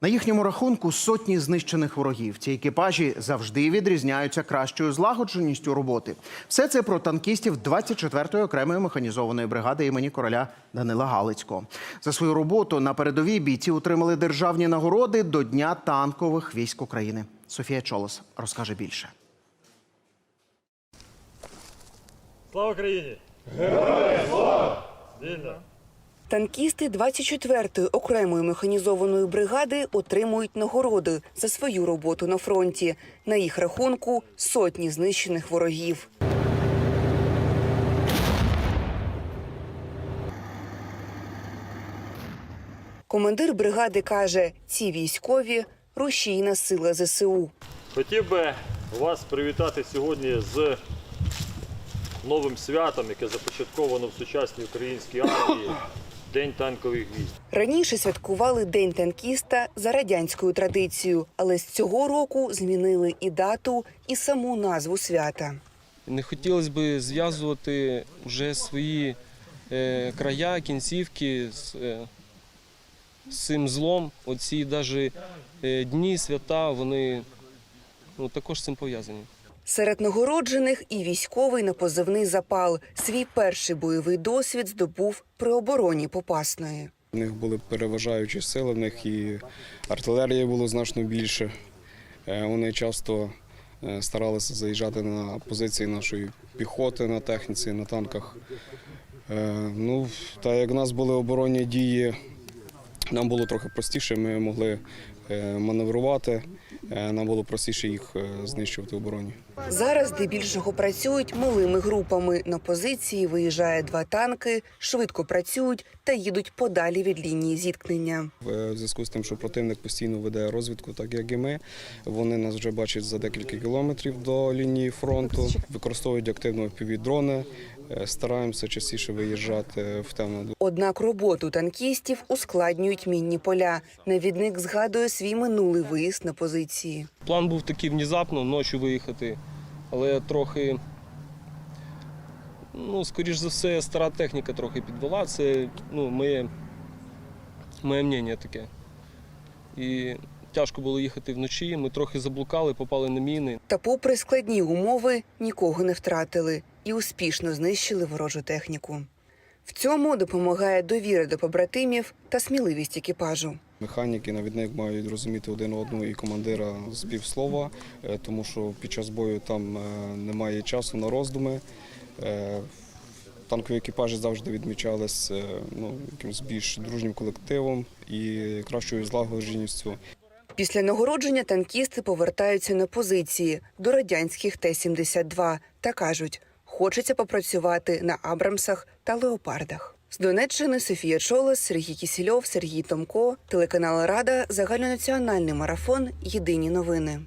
На їхньому рахунку сотні знищених ворогів. Ці екіпажі завжди відрізняються кращою злагодженістю роботи. Все це про танкістів 24-ї окремої механізованої бригади імені короля Данила Галицького. За свою роботу на передовій бійці отримали державні нагороди до Дня танкових військ України. Софія Чолос розкаже більше. Слава Україні! Героям слава! Вільно! Танкісти 24-ї окремої механізованої бригади отримують нагороди за свою роботу на фронті. На їх рахунку сотні знищених ворогів. Командир бригади каже, ці військові рушійна сила ЗСУ. Хотів би вас привітати сьогодні з новим святом, яке започатковано в сучасній українській армії День танкових військ. Раніше святкували День танкіста за радянською традицією, але з цього року змінили і дату, і саму назву свята. Не хотілося б зв'язувати вже свої е, края, кінцівки з, е, з цим злом. Оці навіть е, дні, свята, вони ну, також з цим пов'язані. Серед нагороджених і військовий на позивний запал. Свій перший бойовий досвід здобув при обороні Попасної. У них були переважаючі сили, в них і артилерії було значно більше. Е, Вони часто е, старалися заїжджати на позиції нашої піхоти на техніці, на танках. Е, Ну, та як в нас були оборонні дії, нам було трохи простіше, ми могли маневрувати, нам було простіше їх е, знищувати в обороні. Зараз здебільшого працюють малими групами. На позиції виїжджає два танки, швидко працюють та їдуть подалі від лінії зіткнення. Е, В зв'язку з тим, що противник постійно веде розвідку, так як і ми. Вони нас вже бачать за декілька кілометрів до лінії фронту, використовують активно півдрони. Стараємося частіше виїжджати в темну Однак роботу танкістів ускладнюють мінні поля. Навідник згадує свій минулий виїзд на позиції. План був такий внезапно ночі виїхати, але трохи, ну, скоріш за все, стара техніка трохи підвела. Це ну, моє, моє мнення таке. І тяжко було їхати вночі. Ми трохи заблукали, попали на міни. Та, попри складні умови, нікого не втратили і успішно знищили ворожу техніку. В цьому допомагає довіра до побратимів та сміливість екіпажу. Механіки, навідник мають розуміти один одного і командира з півслова, е, тому що під час бою там е, немає часу на роздуми. Е, Танкові екіпажі завжди відмічались е, ну, якимось більш дружнім колективом і кращою злагодженістю. Після нагородження танкісти повертаються на позиції до радянських Т-72 та кажуть, хочеться попрацювати на Абрамсах та Леопардах. З Донеччини Софія Чолос, Сергій Кісільов, Сергій Томко, телеканал Рада, загальнонаціональний марафон. Єдині новини.